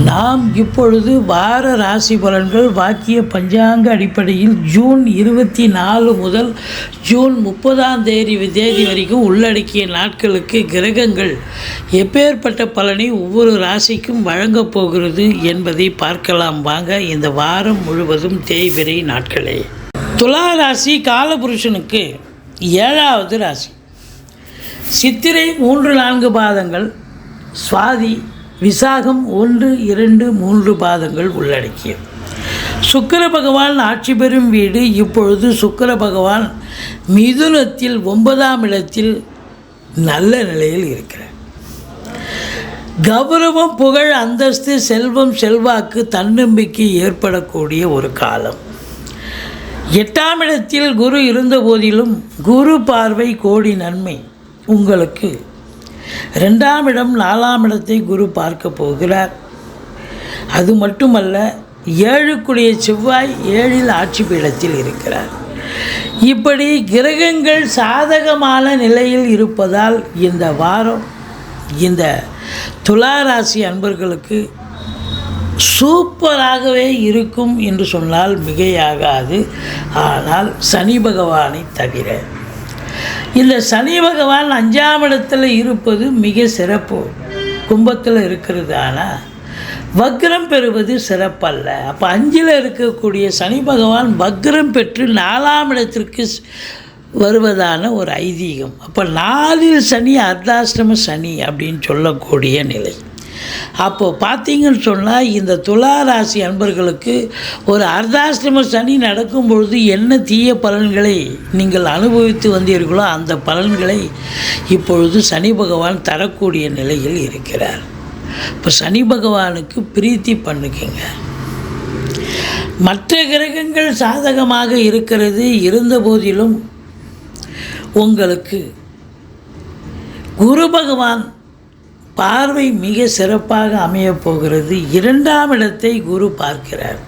நாம் இப்பொழுது வார ராசி பலன்கள் வாக்கிய பஞ்சாங்க அடிப்படையில் ஜூன் இருபத்தி நாலு முதல் ஜூன் முப்பதாம் தேதி தேதி வரைக்கும் உள்ளடக்கிய நாட்களுக்கு கிரகங்கள் எப்பேற்பட்ட பலனை ஒவ்வொரு ராசிக்கும் வழங்கப் போகிறது என்பதை பார்க்கலாம். வாங்க இந்த வாரம் முழுவதும் தேய்பிரை நாட்களே. துலா ராசி காலபுருஷனுக்கு ஏழாவது ராசி. சித்திரை மூன்று நான்கு பாதங்கள் சுவாதி விசாகம் ஒன்று இரண்டு மூன்று பாதங்கள் உள்ளடக்கியது. சுக்கர பகவான் ஆட்சி பெறும் வீடு இப்பொழுது சுக்கர பகவான் மிதுனத்தில் ஒன்பதாம் இடத்தில் நல்ல நிலையில் இருக்கிறார். கௌரவம் புகழ் அந்தஸ்து செல்வம் செல்வாக்கு தன்னம்பிக்கை ஏற்படக்கூடிய ஒரு காலம். எட்டாம் இடத்தில் குரு இருந்த போதிலும் குரு பார்வை கோடி நன்மை உங்களுக்கு ரெண்டாம் இடம் நாலாம் இடத்தை குரு பார்க்க போகிறார். அது மட்டுமல்ல ஏழுக்குடைய செவ்வாய் ஏழில் ஆட்சி பீடத்தில் இருக்கிறார். இப்படி கிரகங்கள் சாதகமான நிலையில் இருப்பதால் இந்த வாரம் இந்த துளாராசி அன்பர்களுக்கு சூப்பராகவே இருக்கும் என்று சொன்னால் மிகையாகாது. ஆனால் சனி பகவானை தவிர இந்த சனி பகவான் அஞ்சாம் இடத்துல இருப்பது மிக சிறப்பு. கும்பத்தில் இருக்கிறது ஆனால் வக்ரம் பெறுவது சிறப்பல்ல. அப்போ அஞ்சில் இருக்கக்கூடிய சனி பகவான் வக்ரம் பெற்று நாலாம் இடத்திற்கு வருவதான ஒரு ஐதீகம். அப்போ நாலில் சனி அர்த்தாஷ்டம சனி அப்படின்னு சொல்லக்கூடிய நிலை. அப்போது பார்த்தீங்கன்னு சொன்னால் இந்த துலா ராசி அன்பர்களுக்கு ஒரு அர்த்தாஷ்டம சனி நடக்கும் பொழுது என்ன தீய பலன்களை நீங்கள் அனுபவித்து வந்தீர்களோ அந்த பலன்களை இப்பொழுது சனி பகவான் தரக்கூடிய நிலையில் இருக்கிறார். இப்போ சனி பகவானுக்கு பிரீத்தி பண்ணுக்குங்க. மற்ற கிரகங்கள் சாதகமாக இருக்கிறது இருந்த போதிலும் உங்களுக்கு குரு பகவான் பார்வை மிக சிறப்பாக அமையப் போகிறது. இரண்டாம் இடத்தை குரு பார்க்கிறார்.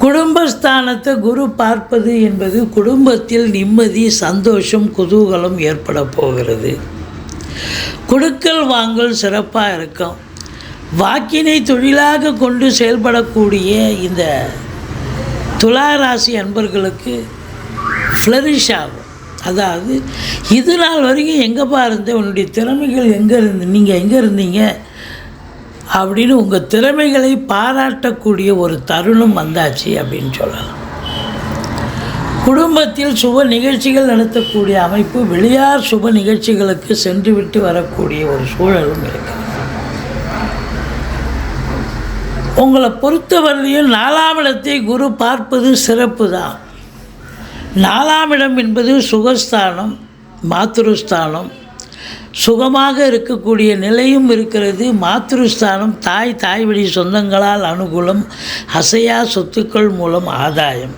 குடும்பஸ்தானத்தை குரு பார்ப்பது என்பது குடும்பத்தில் நிம்மதி சந்தோஷம் குதூகலம் ஏற்பட போகிறது. கொடுக்கல் வாங்கல் சிறப்பாக இருக்கும். வாக்கினை தொழிலாக கொண்டு செயல்படக்கூடிய இந்த துலா ராசி அன்பர்களுக்கு ஃப்ளரிஷ் ஆகும். அதாவது இது நாள் வரைக்கும் எங்கேப்பா இருந்த உன்னுடைய திறமைகள் எங்கே இருந்து நீங்கள் எங்கே இருந்தீங்க? அப்படின்னு உங்கள் திறமைகளை பாராட்டக்கூடிய ஒரு தருணம் வந்தாச்சு அப்படின்னு சொல்லலாம். குடும்பத்தில் சுப நிகழ்ச்சிகள் நடத்தக்கூடிய அமைப்பு வெளியார் சுப நிகழ்ச்சிகளுக்கு சென்றுவிட்டு வரக்கூடிய ஒரு சூழலும் இருக்குது உங்களை பொறுத்தவரையிலும் நாலாம் இடத்தை குரு பார்ப்பது சிறப்பு தான் நாலாம் இடம் என்பது சுகஸ்தானம் மாத்ருஸ்தானம். சுகமாக இருக்கக்கூடிய நிலையும் இருக்கிறது. மாத்ருஸ்தானம் தாய் தாய் வழி சொந்தங்களால் அனுகூலம் அசையா சொத்துக்கள் மூலம் ஆதாயம்.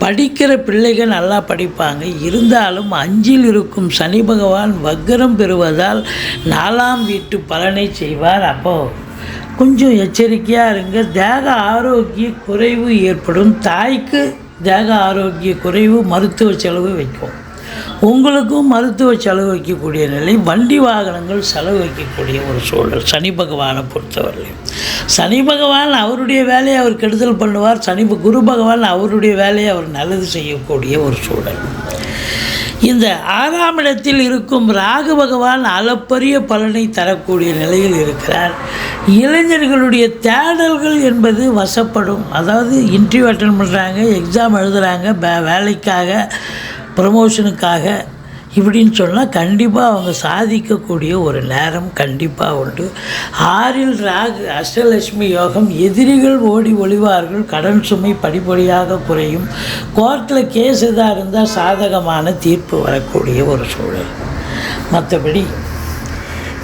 படிக்கிற பிள்ளைகள் நல்லா படிப்பாங்க. இருந்தாலும் அஞ்சில் இருக்கும் சனி பகவான் வக்ரம் பெறுவதால் நாலாம் வீட்டு பலனை செய்வார். அப்போது கொஞ்சம் எச்சரிக்கையாக இருங்க. தேக ஆரோக்கிய குறைவு ஏற்படும். தாய்க்கு தேக ஆரோக்கிய குறைவு மருத்துவ செலவு வைக்கும். உங்களுக்கும் மருத்துவ செலவு வைக்கக்கூடிய நிலை வண்டி வாகனங்கள் செலவு வைக்கக்கூடிய ஒரு சூழல் சனி பகவானை பொறுத்தவரையிலும் சனி பகவான் அவருடைய வேலையை அவர் கெடுதல் பண்ணுவார். சனி குரு பகவான் அவருடைய வேலையை அவர் நல்லது செய்யக்கூடிய ஒரு சூழல். இந்த ஆறாம் இடத்தில் இருக்கும் ராகு பகவான் அளப்பரிய பலனை தரக்கூடிய நிலையில் இருக்கிறார். இளைஞர்களுடைய தேடல்கள் என்பது வசப்படும். அதாவது இன்டர்வியூ அட்டன் பண்ணுறாங்க எக்ஸாம் எழுதுகிறாங்க வே வேலைக்காக ப்ரமோஷனுக்காக இப்படின்னு சொன்னால் கண்டிப்பாக அவங்க சாதிக்கக்கூடிய ஒரு நேரம் கண்டிப்பாக உண்டு. ஆறில் ராகு அஷ்டலட்சுமி யோகம் எதிரிகள் ஓடி ஒளிவார்கள் கடன் சுமை படிப்படியாக குறையும். கோர்ட்டில் கேஸ் எதாக இருந்தால் சாதகமான தீர்ப்பு வரக்கூடிய ஒரு சூழல். மற்றபடி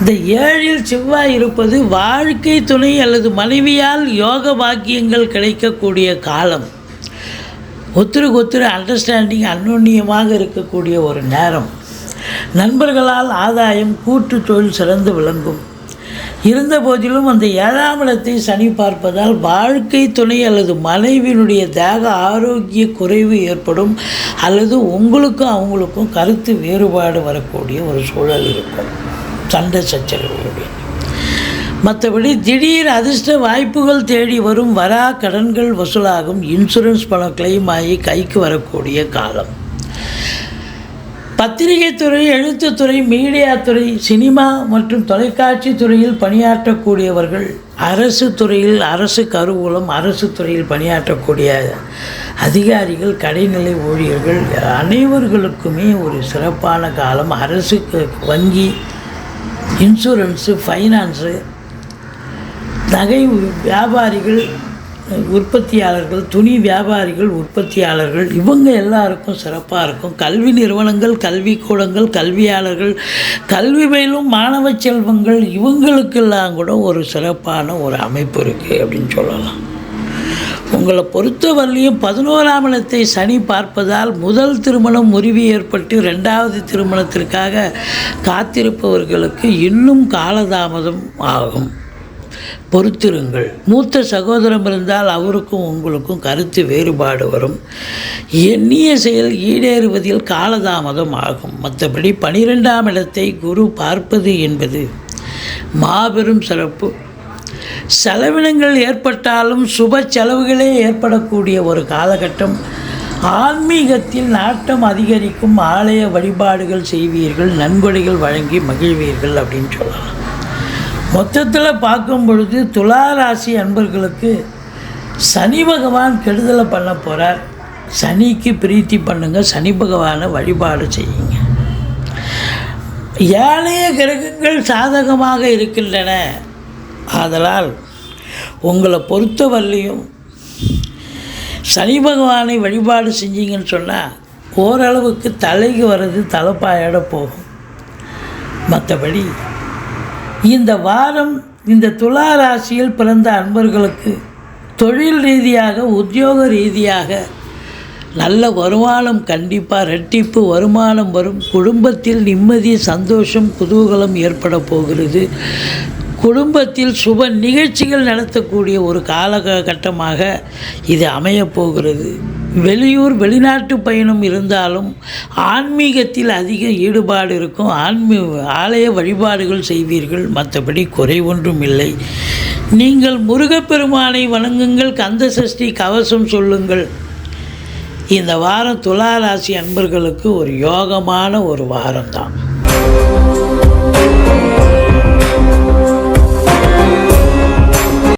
இந்த ஏழில் செவ்வாய் இருப்பது வாழ்க்கை துணை அல்லது மனைவியால் யோக பாக்கியங்கள் கிடைக்கக்கூடிய காலம். ஒத்துருக்கு ஒத்துரு அண்டர்ஸ்டாண்டிங் அந்நுண்ணியமாக இருக்கக்கூடிய ஒரு நேரம். நண்பர்களால் ஆதாயம் கூட்டு தொழில் சிறந்து விளங்கும். இருந்த போதிலும் அந்த ஏழாம் இடத்தை சனி பார்ப்பதால் வாழ்க்கை துணை அல்லது மனைவியினுடைய தேக ஆரோக்கிய குறைவு ஏற்படும் அல்லது உங்களுக்கும் அவங்களுக்கும் கருத்து வேறுபாடு வரக்கூடிய ஒரு சூழல் இருக்கும். சண்டை சச்சரவுகளுடைய. மற்றபடி திடீர் அதிர்ஷ்ட வாய்ப்புகள் தேடி வரும் வரா கடன்கள் வசூலாகும். இன்சூரன்ஸ் பணம் கிளைம் ஆகி கைக்கு வரக்கூடிய காலம். பத்திரிகை துறை எழுத்துத்துறை மீடியா துறை சினிமா மற்றும் தொலைக்காட்சி துறையில் பணியாற்றக்கூடியவர்கள் அரசு துறையில் அரசு கருவூலம் அரசு துறையில் பணியாற்றக்கூடிய அதிகாரிகள் கடைநிலை ஊழியர்கள் அனைவர்களுக்குமே ஒரு சிறப்பான காலம். அரசுக்கு வங்கி இன்சூரன்ஸு ஃபைனான்ஸு நகை வியாபாரிகள் உற்பத்தியாளர்கள் துணி வியாபாரிகள் உற்பத்தியாளர்கள் இவங்க எல்லாருக்கும் சிறப்பாக இருக்கும். கல்வி நிறுவனங்கள் கல்விக்கூடங்கள் கல்வியாளர்கள் கல்வி பயிலும் மாணவ செல்வங்கள் இவங்களுக்கெல்லாம் கூட ஒரு சிறப்பான ஒரு அமைப்பு இருக்குது அப்படின்னு சொல்லலாம். உங்களை பொறுத்தவரையிலையும் பதினோராம் இடத்தை சனி பார்ப்பதால் முதல் திருமணம் முறிவு ஏற்பட்டு ரெண்டாவது திருமணத்திற்காக காத்திருப்பவர்களுக்கு இன்னும் காலதாமதம் ஆகும். பொறுத்திருங்கள். மூத்த சகோதரம் இருந்தால் அவருக்கும் உங்களுக்கும் கருத்து வேறுபாடு வரும். எண்ணிய செயல் ஈடேறுவதில் காலதாமதம் ஆகும். மற்றபடி பனிரெண்டாம் இடத்தை குரு பார்ப்பது என்பது மாபெரும் சிறப்பு. செலவினங்கள் ஏற்பட்டாலும் சுப செலவுகளே ஏற்படக்கூடிய ஒரு காலகட்டம். ஆன்மீகத்தில் நாட்டம் அதிகரிக்கும் ஆலய வழிபாடுகள் செய்வீர்கள் நன்கொடைகள் வழங்கி மகிழ்வீர்கள் அப்படின்னு சொல்லலாம். மொத்தத்தில் பார்க்கும் பொழுது துலா ராசி அன்பர்களுக்கு சனி பகவான் கெடுதலை பண்ண போகிறார் சனிக்கு பிரீத்தி பண்ணுங்கள் சனி பகவானை வழிபாடு செய்யுங்க. ஏழைய கிரகங்கள் சாதகமாக இருக்கின்றன. ஆதலால் உங்களை பொறுத்தவரையிலையும் சனி பகவானை வழிபாடு செஞ்சீங்கன்னு சொன்னால் ஓரளவுக்கு தலைக்கு வர்றது தலைப்பாயோட போகும். மற்றபடி இந்த வாரம் இந்த துலா ராசியில் பிறந்த அன்பர்களுக்கு தொழில் ரீதியாக உத்தியோக ரீதியாக நல்ல வருமானம் கண்டிப்பாக ரெட்டிப்பு வருமானம் வரும். குடும்பத்தில் நிம்மதி சந்தோஷம் குதூகலம் ஏற்பட போகிறது. குடும்பத்தில் சுப நிகழ்ச்சிகள் நடத்தக்கூடிய ஒரு காலகட்டமாக இது அமையப் போகிறது. வெளியூர் வெளிநாட்டு பயணம் இருந்தாலும் ஆன்மீகத்தில் அதிக ஈடுபாடு இருக்கும். ஆன்மீ ஆலய வழிபாடுகள் செய்வீர்கள். மற்றபடி குறை ஒன்றும் இல்லை. நீங்கள் முருகப்பெருமானை வணங்குங்கள். கந்த சஷ்டி கவசம் சொல்லுங்கள். இந்த வாரம் துளாராசி அன்பர்களுக்கு ஒரு யோகமான ஒரு வாரம் தான்